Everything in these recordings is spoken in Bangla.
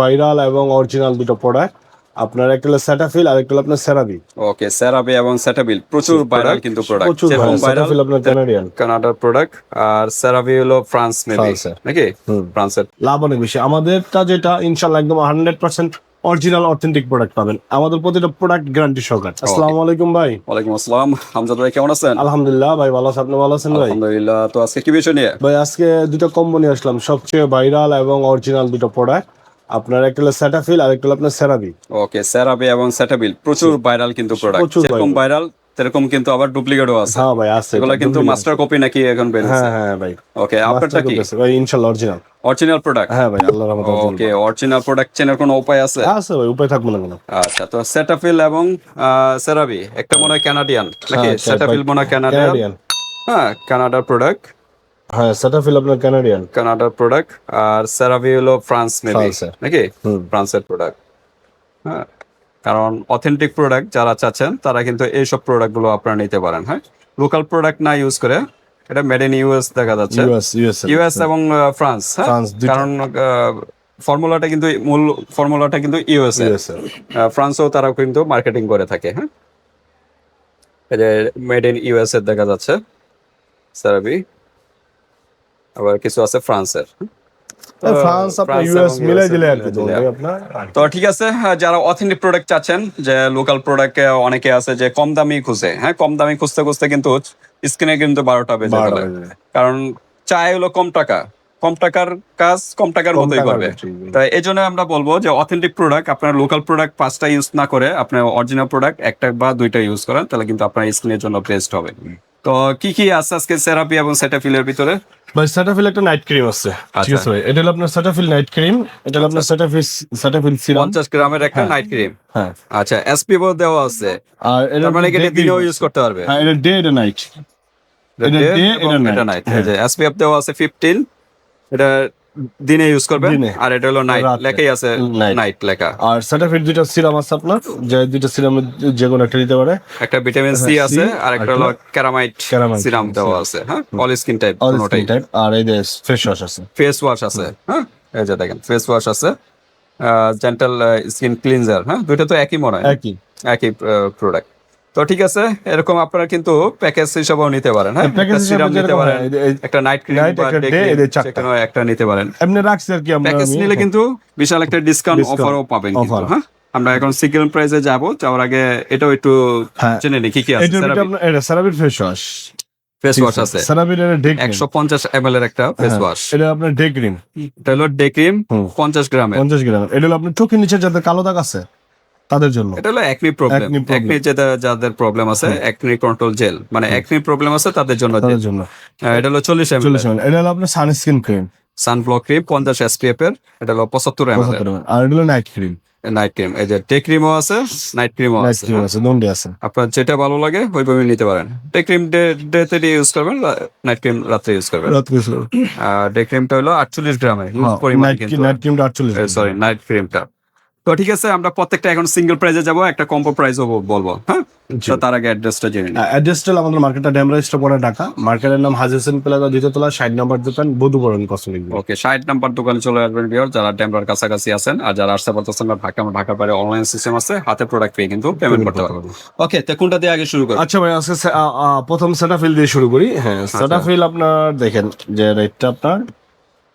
ভাইরাল এবং অরিজিনাল দুটো প্রোডাক্ট আপনার একটা হলো স্যাটাফিল আর একটা হলো আপনার সেরাবি ওকে সেরাবি এবং প্রচুর ভাইরাল কিন্তু প্রোডাক্ট প্রচুর স্যাটাফিল আপনার কানাডিয়ান কানাডার প্রোডাক্ট আর সেরাবি হলো ফ্রান্স মেবি নাকি? ফ্রান্সের লাভ অনেক বেশি। আমাদেরটা যেটা ইনশাল্লাহ একদম hundred percent original authentic product পাবেন। আমাদের প্রতিটা প্রোডাক্ট গ্যারান্টি সহকারে। আসসালামু আলাইকুম ভাই। ওয়ালাইকুম আসসালাম। হামজাদ ভাই কেমন আছেন? আলহামদুলিল্লাহ ভাই ভালো আছেন? আপনি ভালো আছেন ভাই? আলহামদুলিল্লাহ। তো আজকে কি বিষয় নিয়ে? ভাই আজকে দুটো কম্বো নিয়ে আসলাম। সবচেয়ে ভাইরাল এবং অরিজিনাল দুটো প্রোডাক্ট আপনার একটা হলো স্যাটাফিল আর একটা হলো আপনার সেরাবি ওকে সেরাবি এবং সেটাবিল প্রচুর ভাইরাল কিন্তু প্রোডাক্ট প্রচুর যেরকম ভাইরাল সেরকম কিন্তু আবার ডুপ্লিকেটও আছে। হ্যাঁ ভাই আছে। এগুলো কিন্তু মাস্টার কপি নাকি এখন হ্যাঁ বেরিয়েছে? হ্যাঁ ভাই। ওকে আপনারটা কি। ভাই ইনশাল্লাহ অরিজিনাল অরিজিনাল প্রোডাক্ট হ্যাঁ ভাই আল্লাহর রহমতে ওকে অরিজিনাল প্রোডাক্ট চেনার কোনো উপায় আছে? আছে ভাই উপায় থাকবে না কেন। আচ্ছা তো সেটাফিল এবং সেরাবি একটা মনে হয় কানাডিয়ান নাকি হ্যাঁ, সেটাফিল মনে হয় কানাডিয়ান হ্যাঁ কানাডার প্রোডাক্ট হ্যাঁ স্যাটাফিল আপনার কানাডিয়ান কানাডার প্রোডাক্ট আর সেরাভি হলো ফ্রান্স মেবি নাকি? ফ্রান্সের প্রোডাক্ট হ্যাঁ কারণ অথেন্টিক প্রোডাক্ট যারা চাচ্ছেন তারা কিন্তু এইসব প্রোডাক্টগুলো আপনারা নিতে পারেন হ্যাঁ? লোকাল প্রোডাক্ট না ইউজ করে এটা মেড ইন ইউএস দেখা যাচ্ছে। ইউএস এবং ফ্রান্স হ্যাঁ? কারণ ফর্মুলাটা কিন্তু মূল ফর্মুলাটা কিন্তু ইউএস ইউএস তারা কিন্তু মার্কেটিং করে থাকে হ্যাঁ? মেড ইন ইউএস এর দেখা যাচ্ছে সেরাভি আবার কিছু আছে ফ্রান্সের। ফ্রান্স আপনার ইউএস এবং দিলে আর কি দিলে। ভাই আপনার। তো ঠিক আছে হ্যাঁ, যারা অথেন্টিক প্রোডাক্ট চাচ্ছেন যে লোকাল প্রোডাক্ট অনেকে আছে যে কম দামি খুঁজে হ্যাঁ কম দামি খুঁজতে খুঁজতে কিন্তু স্ক্রিনে কিন্তু বারোটা বেজে যায়। কারণ চাই হলো কম টাকা। কম টাকার কাজ কম টাকার মতোই করবে। তাই এই জন্য আমরা বলব যে অথেন্টিক প্রোডাক্ট আপনার লোকাল প্রোডাক্ট পাঁচটা ইউজ না করে আপনার অরিজিনাল প্রোডাক্ট একটা বা দুইটা ইউজ করেন তাহলে কিন্তু আপনার স্কিনের জন্য বেস্ট হবে। তো কি কি আছে আজকে সেরাপি এবং সেটাফিলের ভিতরে? ভাই সেটাফিল একটা নাইট ক্রিম আছে। ঠিক আচ্ছা। আছে ভাই এটা হলো আপনার সেটাফিল নাইট ক্রিম এটা হলো আপনার সেটাফিল সেটাফিল সিরাম পঞ্চাশ গ্রামের একটা নাইট ক্রিম হ্যাঁ। আচ্ছা এসপিও দেওয়া আছে। আর এটা মানে কি এটা দিনেও ইউজ করতে পারবে? হ্যাঁ এটা ডে এটা নাইট এটা ডে এন্ড নাইট এটা যে এসপিএফ দেওয়া আছে 15 এটা দিনে ইউজ করবে আর এটা হলো নাইট লেখাই আছে নাইট লেখা। আর স্যাটাফিল দুইটা সিরাম আছে আপনার যে দুইটা সিরামের যে কোনো একটা নিতে পারে। একটা ভিটামিন সি হ্যাঁ, আছে আর একটা হলো ক্যারামাইট সিরাম দেওয়া আছে হ্যাঁ? অল স্কিন টাইপ অল কোনোটাই। টাইপ আর এই যে ফেস ওয়াশ আছে। ফেস ওয়াশ আছে হ্যাঁ? এই যে দেখেন ফেস ওয়াশ আছে। জেন্টাল স্কিন ক্লিনজার হ্যাঁ? দুইটা তো একই মনে হয়। একই। একই প্রোডাক্ট তো ঠিক আছে এরকম আপনারা কিন্তু প্যাকেজ হিসাবেও নিতে পারেন হ্যাঁ? একটা সিরাম হিসাবে নিতে পারেন হয়, একটা নাইট ক্রিম বা একটা। একটা নিতে পারেন। এমনি রাখছি আর কি আমরা প্যাকেজ নিলে কিন্তু বিশাল একটা ডিসকাউন্ট অফারও পাবেন কিন্তু হ্যাঁ? আমরা এখন সিঙ্গেল প্রাইসে যাব যাওয়ার আগে এটাও একটু হ্যাঁ। জেনে নিই কি কি আছে? এটা সেরাবির ফেস ওয়াশ ফেস ওয়াশ আছে। সেরাবির এটা ডে ক্রিম একশো পঞ্চাশ এম এর একটা ফেস ওয়াশ এটা আপনার ডে ক্রিম এটা হলো ডে ক্রিম হুম। পঞ্চাশ গ্রামের পঞ্চাশ গ্রাম এটা হলো আপনার চোখের নিচে যাদের কালো দাগ আছে তাদের জন্য। এটা হলো একনি প্রবলেম। একনি যেটা যাদের প্রবলেম আছে একনি কন্ট্রোল জেল মানে একনি প্রবলেম আছে তাদের জন্য তাদের জন্য। এটা হলো চল্লিশ এম চল্লিশ এটা হলো আপনার সানস্ক্রিন ক্রিম সানব্লক ক্রিম পঞ্চাশ এসপিএফ এর। এটা হলো পঁচাত্তর এম আর এটা হলো নাইট ক্রিম নাইট ক্রিম এই যে ডে ক্রিমও আছে নাইট ক্রিমও আছে। ক্রিম আছে আপনার যেটা ভালো লাগে ওইভাবে নিতে পারেন। ডে ক্রিম ডে ডেতে ইউজ করবেন নাইট ক্রিম রাত্রে ইউজ করবেন। রাত কিছু ডে ক্রিমটা হলো আটচল্লিশ গ্রামে huge পরিমাণে নাইট কিন্তু। নাইট ক্রিমটা আটচল্লিশ সরি নাইট ক্রিমটা তো ঠিক আছে আমরা প্রত্যেকটা এখন সিঙ্গেল প্রাইজে যাব একটা কম্পো প্রাইসও বলব হ্যাঁ? তো তার আগে অ্যাড্রেসটা জেনে নিই। অ্যাড্রেসটা আমাদের মার্কেটটা ড্যামরা স্টপ পরে ঢাকা। মার্কেটের নাম হাজি হোসেন প্লাজা দ্বিতীয়তলা ষাট নম্বর দোকান বধুবরণ কসমিক ওকে ষাট নাম্বার দোকানে চলে আসবেন বিয়ার যারা ড্যামরার কাছাকাছি আছেন আর যারা আসতে পারতেছেন না ঢাকা ঢাকার বাইরে অনলাইন সিস্টেম আছে হাতে প্রোডাক্ট পেয়ে কিন্তু পেমেন্ট করতে পারবেন। ওকে তো কোনটা দিয়ে আগে শুরু করব আচ্ছা ভাই আজকে প্রথম সেটাফিল দিয়ে শুরু করি। হ্যাঁ আচ্ছা। সেটাফিল আপনার দেখেন যে রেটটা আপনার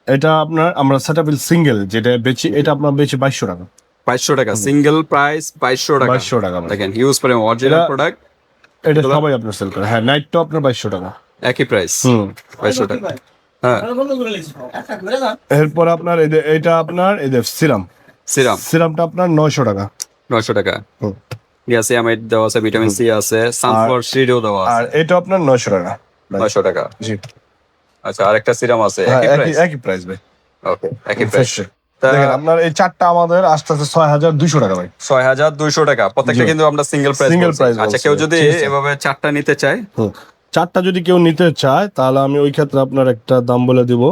এটা আপনার আমরা সেটাফিল সিঙ্গেল যেটা বেচি এটা আপনার বেচি বাইশশো টাকা। বাইশশো টাকা। সিঙ্গেল প্রাইস বাইশশো টাকা। বাইশশো টাকা দেখেন ইউজ করে অরিজিনাল প্রোডাক্ট এটা সবাই আপনার সেল করে। হ্যাঁ নাইটটা আপনার বাইশশো টাকা। একই প্রাইস হুম। বাইশশো টাকা। হ্যাঁ। এরপর আপনার এটা আপনার এই যে সিরাম। সিরাম। সিরামটা আপনার নয়শো টাকা। নয়শো টাকা। হুম। নিয়াসিয়ামাইড দেওয়া আছে ভিটামিন সি আছে সানফ্লাওয়ার সিডও দেওয়া আছে। আর এটা আপনার নয়শো টাকা। নয়শো টাকা। জি। আচ্ছা আরেকটা সিরাম আছে হ্যাঁ একই প্রাইস একই প্রাইস ভাই। ওকে একই প্রাইস। দেখেন আপনার এই চারটা আমাদের আস্তে আস্তে ছয় হাজার দুইশো টাকা ভাই। ছয় হাজার দুইশো টাকা প্রত্যেকটা কিন্তু আমরা সিঙ্গেল প্রাইস Single price আচ্ছা কেউ যদি এভাবে চারটা নিতে চায়? চারটা যদি কেউ নিতে চায় তাহলে আমি ওই ক্ষেত্রে আপনার একটা দাম বলে দিব।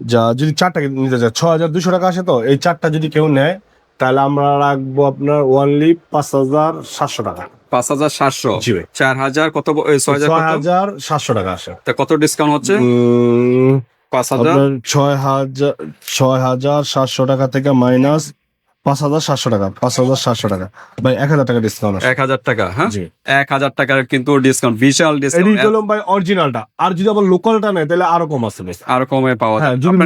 যা যদি চারটা নিতে চায় ছ হাজার দুশো টাকা আসে তো এই চারটা যদি কেউ নেয় তাহলে আমরা রাখব আপনার ওয়ানলি পাঁচ হাজার সাতশো টাকা। পাঁচ হাজার সাতশো। চার হাজার কত ছয় হাজার সাতশো টাকা আসে। তা কত ডিসকাউন্ট হচ্ছে? পাঁচ হাজার? ছয় হাজার ছয় হাজার সাতশো টাকা থেকে মাইনাস পাঁচ হাজার সাতশো টাকা পাঁচ হাজার সাতশো টাকা। ভাই এক হাজার টাকা ডিসকাউন্ট এক হাজার টাকা হ্যাঁ? এক হাজার টাকার কিন্তু ডিসকাউন্ট বিশাল ডিসকাউন্ট হলো ভাই অরিজিনালটা আর যদি আবার লোকালটা নেয় তাহলে আরও কম আছে ভাই আর কমে পাওয়া হ্যাঁ যায় যদি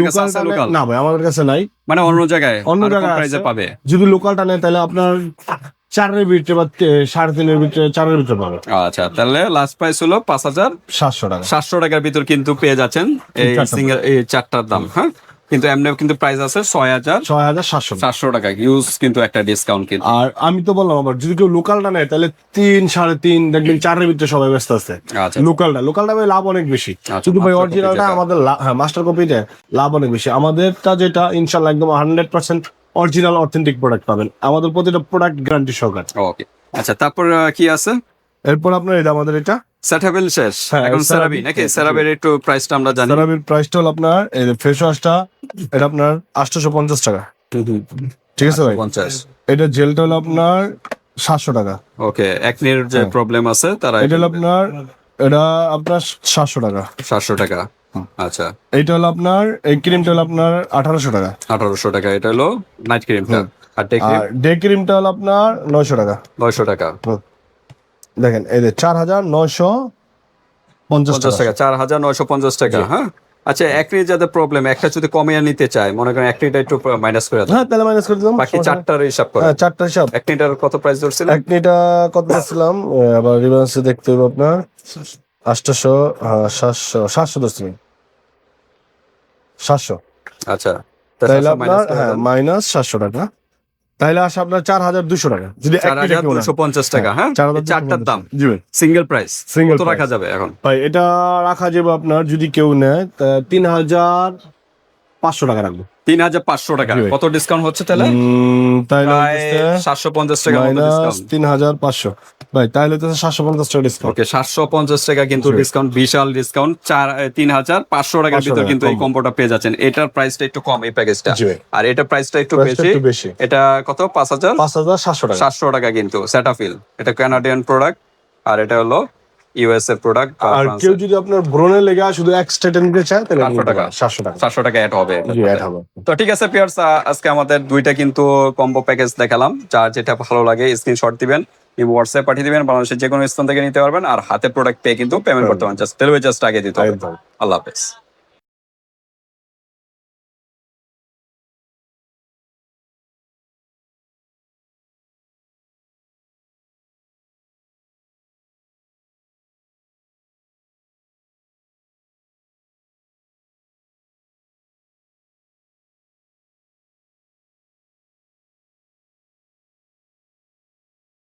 লোকাল না ভাই আমাদের কাছে নাই। মানে অন্য জায়গায় অন্য জায়গায় পাবে? যদি লোকালটা নেয় তাহলে আপনার চারের ভিতরে বা সাড়ে তিনের ভিতরে চারের ভিতরে পাবে। আচ্ছা তাহলে লাস্ট প্রাইস হলো পাঁচ হাজার সাতশো টাকা। সাতশো টাকার ভিতর কিন্তু পেয়ে যাচ্ছেন এই সিঙ্গেল এই চারটার দাম হ্যাঁ? কিন্তু এমনি কিন্তু প্রাইস আছে ছয় হাজার ছয় হাজার সাতশো সাতশো টাকা ইউজ কিন্তু একটা ডিসকাউন্ট কিন্তু। আর আমি তো বললাম আবার যদি কেউ লোকালটা নেয় তাহলে তিন সাড়ে তিন দেখবেন চারের ভিতরে সবাই ব্যস্ত আছে। আচ্ছা। লোকালটা লোকালটা ভাই লাভ অনেক বেশি। আচ্ছা, শুধু ভাই master copy অরিজিনালটা আমাদের লা- হ্যাঁ মাস্টার কপিতে লাভ অনেক বেশি। আমাদেরটা যেটা ইনশাল্লাহ একদম hundred percent original authentic product পাবেন। আমাদের প্রতিটা প্রোডাক্ট গ্যারান্টি সহকারে। ওকে আচ্ছা তারপর কি আছে? এরপর আপনার এটা আমাদের এটা। সেটাবেল শেষ। হ্যাঁ, এখন সেরাবি নাকি। সেরাবের একটু প্রাইসটা আমরা জানি। সেরাবির প্রাইসটা হল আপনার এই ফেস ওয়াশটা এটা আপনার আটশোশো পঞ্চাশ টাকা। ঠিক আছে ভাই? পঞ্চাশ। এটা জেলটা হলো আপনার সাতশো টাকা। ওকে একনির যে হ্যাঁ। প্রবলেম আছে তারা এটা হলো আপনার এটা আপনার সাতশো টাকা। সাতশো টাকা। আচ্ছা। এইটা হলো আপনার এই ক্রিমটা হলো আপনার আঠারোশো টাকা। আঠারোশো টাকা এটা হলো নাইট ক্রিমটা আর ডে ক্রিম আর ডে ক্রিমটা হলো আপনার নয়শো টাকা। নয়শো টাকা। দেখেন এই যে চার হাজার নয়শো পঞ্চাশ টাকা। চার হাজার নয়শো পঞ্চাশ টাকা হ্যাঁ? আচ্ছা একনি যাদের প্রবলেম একটা যদি কমিয়ে নিতে চায় মনে করেন একনিটা একটু মাইনাস করে হ্যাঁ তাহলে মাইনাস করে দিলাম বাকি চারটার হিসাব করে। হ্যাঁ চারটা হিসাব। একনিটার কত প্রাইস ধরছিলেন? একনিটা কত দিচ্ছিলাম আবার রিভার্সে দেখতে হবে আপনার। আটশোশো সাতশো সাতশো দশ তুমি সাতশো। আচ্ছা তাহলে আপনার হ্যাঁ মাইনাস সাতশো টাকা। তাহলে আসে আপনার চার হাজার দুশো টাকা। যদি দুশো পঞ্চাশ টাকা হ্যাঁ এই চারটার দাম। Single price single. রাখা যাবে এখন? ভাই এটা রাখা যাবে আপনার যদি কেউ নেয় তিন হাজার পাঁচশো টাকা রাখব। তিন হাজার পাঁচশো টাকা। কত ডিসকাউন্ট হচ্ছে তাহলে? তাহলে সাতশো পঞ্চাশ টাকা তিন হাজার পাঁচশো। ভাই তাহলে তো সাতশো পঞ্চাশ টাকা ডিসকাউন্ট ওকে সাতশো পঞ্চাশ টাকা কিন্তু ডিসকাউন্ট বিশাল ডিসকাউন্ট চার তিন হাজার পাঁচশো টাকার 500 ভিতর কিন্তু এই। কম্বোটা পেয়ে যাচ্ছেন। এটার প্রাইসটা একটু কম এই প্যাকেজটা আর এটা প্রাইসটা একটু বেশি। এটা কত? পাঁচ হাজার? পাঁচ হাজার সাতশো টাকা। সাতশো টাকা কিন্তু সেটাফিল এটা কানাডিয়ান প্রোডাক্ট আর এটা হলো ইউএসএ প্রোডাক্ট আর কেউ যদি আপনার ব্রোনে লেগে শুধু নিতে চায় তাহলে 700 টাকা। সাতশো টাকা। সাতশো টাকা অ্যাড হবে। অ্যাড হবে। তো ঠিক আছে পিয়ার্স আজকে আমাদের দুইটা কিন্তু কম্বো প্যাকেজ দেখালাম যার যেটা ভালো লাগে স্ক্রিনশট দিবেন হোয়াটসঅ্যাপ পাঠিয়ে দিবেন বাংলাদেশের যে কোনো স্থান থেকে নিতে পারবেন আর হাতে প্রোডাক্ট পেয়ে কিন্তু পেমেন্ট করতে পারেন জাস্ট ডেলিভারি জাস্ট আগে দিতে হবে। আল্লাহ হাফেজ।